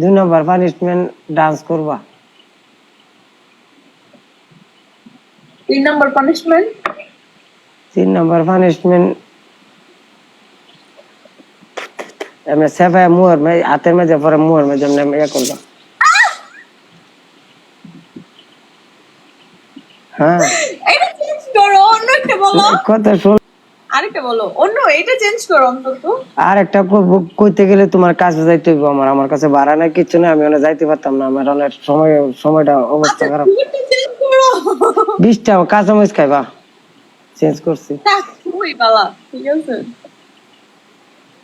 দুই নম্বর punishment dance করবা। তিন নম্বর পানিশমেন্ট তিন নম্বর পানিশমেন্ট এমনি সেফায় মুহর হাতের মাঝে পরে মুহর মাঝে এমনি ইয়ে করবা। হ্যাঁ। কত শুন আরেকটা বলো। অন্য এটা চেঞ্জ করো অন্তত। আর একটা কইতে গেলে তোমার কাছে যাইতে হইব আমার। আমার কাছে ভাড়া নাই কিচ্ছু না আমি ওখানে যাইতে পারতাম না। আমার অনেক সময় সময়টা অবস্থা খারাপ। চেঞ্জ করো। বিশটা খাইবা। চেঞ্জ করছি। খুবই বালা ঠিক আছে?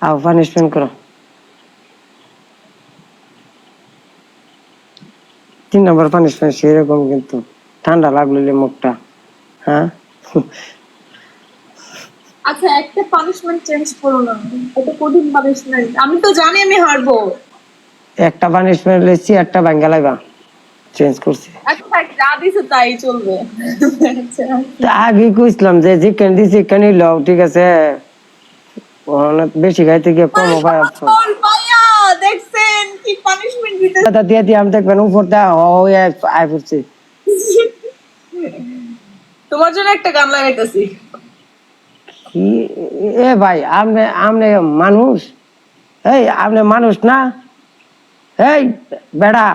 আও পানিশমেন্ট করো। তিন নম্বর পানিশমেন্ট সেরকম কিন্তু। ঠান্ডা লাগল মুখটা। হ্যাঁ? আচ্ছা একটা পানিশমেন্ট চেঞ্জ করো না। এটা কঠিন পানিশমেন্ট আমি তো জানি আমি হারবো। একটা পানিশমেন্ট লেছি একটা ভাঙ্গা লাইবা। চেঞ্জ করছি। আচ্ছা যা দিছে তাই চলবে। আচ্ছা। আগে কইছিলাম যে চিকেন দি চিকেন লও ঠিক আছে? অনেক বেশি খাইতে গিয়ে কম বল, ভাইয়া? দেখছেন কি পানিশমেন্ট দিতে কথা দিয়ে দিয়ে আমি দেখবেন উপর দেওয়া হয়ে আয় পড়ছি তোমার জন্য একটা গান লাগাইতেছি। কি এ ভাই, আপনি আপনি মানুষ? এই, আপনি মানুষ না? এই, বেড়া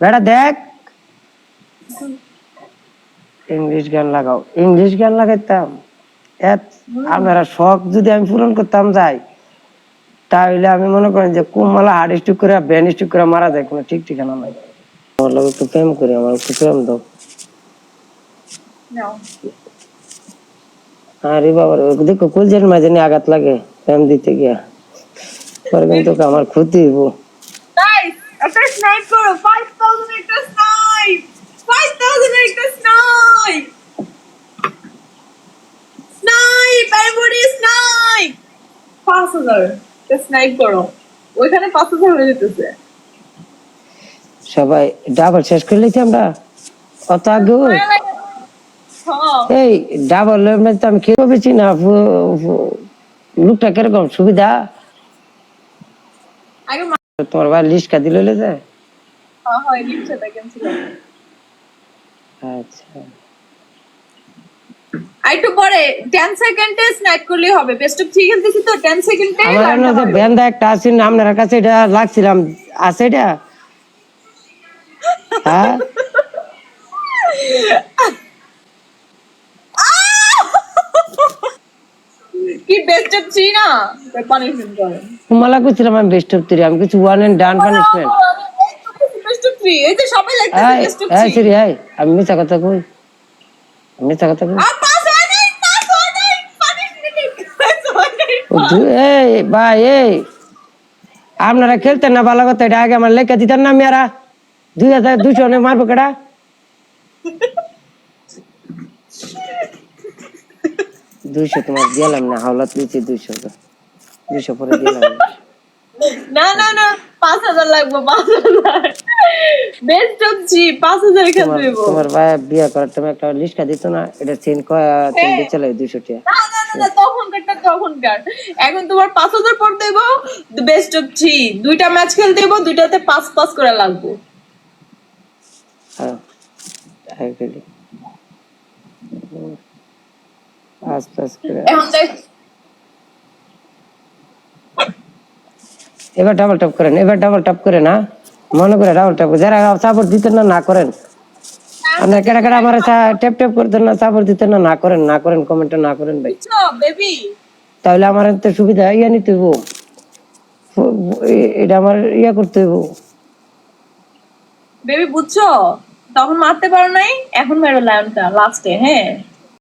বেড়া দেখ। ইংলিশ গান লাগাও, ইংলিশ গান লাগাইতাম। এত, আপনারা শখ যদি আমি পূরণ করতাম যাই তাহলে আমি মনে করেন যে কুমালা হার্ট স্ট্রোক করে ব্রেন স্ট্রোক করে মারা যায় কোনো ঠিক ঠিকানা নাই। আমার লোক একটু প্রেম করি, আমার একটু প্রেম দাও। আরে বাবা দেখো কুলজের মাঝে নিয়ে আঘাত লাগে প্রেম দিতে গিয়া। পরে কিন্তু আমার ক্ষতি হইব। গাইস একটা স্নাইপ করো 5000 একটা স্নাইপ 5000 একটা স্নাইপ স্নাইপ এভরিবডি স্নাইপ 5000 একটা স্নাইপ করো। ওইখানে 5000 যেতেছে। সবাই ডাবল শেষ করে লিখি আমরা। অত আগে এই ডাবল আমি খেয়ে পেয়েছি না লোকটা কীরকম সুবিধা? তোমার ভাই লিস্টকা দিল যে। হ্যাঁ হয় আচ্ছা। একটু পরে 10 সেকেন্ডে স্ন্যাক করলেই হবে। বেস্ট অফ 3 খেলতেছি তো 10 সেকেন্ডে আমার এমনি যে বেন্দা একটা আছে না আপনার কাছে এটা লাগছিলাম। আছে এটা? হ্যাঁ? কি বেস্ট অফ 3 না? পানিশমেন্ট করে। বেস্ট অফ থ্রি আমি কিছু one and done punishment best of 3 এই যে সবাই বেস্ট অফ 3 সিরি এই আমি মিথ্যা কথা কই? আমি মিথ্যা কথা কই? হয় হয় হয় এই ভাই এই। আপনারা খেলতেন না ভালো কথা এটা আগে আমার লেখা দিতেন না মেয়েরা। দুই হাজার দুশো অনেক মারবো কেডা? দুইশো তোমার দিলাম না হাওলাত দিচ্ছি দুইশো দুইশো পরে দিলাম। না। না না না 5000 লাগবে 5000 বেস্ট অফ 3 5000 খেলতে তোমার দেব? তোমার ভাই বিয়ে করার তুমি একটা লিস্টটা দিত না এটা চেন কয় তিন দিয়ে দুইশো টাকা না না না, না তখনকারটা তখনকার। এখন তোমার 5000 পর দেব বেস্ট অফ 3 দুইটা ম্যাচ খেলতে দেব দুইটাতে পাস পাস করে লাগবে। হ্যাঁ খেলি। আস্তে আস্তে করে। এবার ডাবল টপ করেন এবার ডাবল টপ করে না মনে করে ডাবল টপ যারা সাপোর্ট দিতেন না না করেন। আপনার আমার ট্যাপ ট্যাপ করতেন না সাপোর্ট দিতেন না না করেন না করেন কমেন্টে না করেন ভাই। বেবি তাহলে আমার তো সুবিধা ইয়া নিতে হইব। এটা আমার ইয়া করতে হইব। বেবি বুঝছ? তখন মারতে পারো নাই এখন মেরো লায়নটা লাস্টে হ্যাঁ?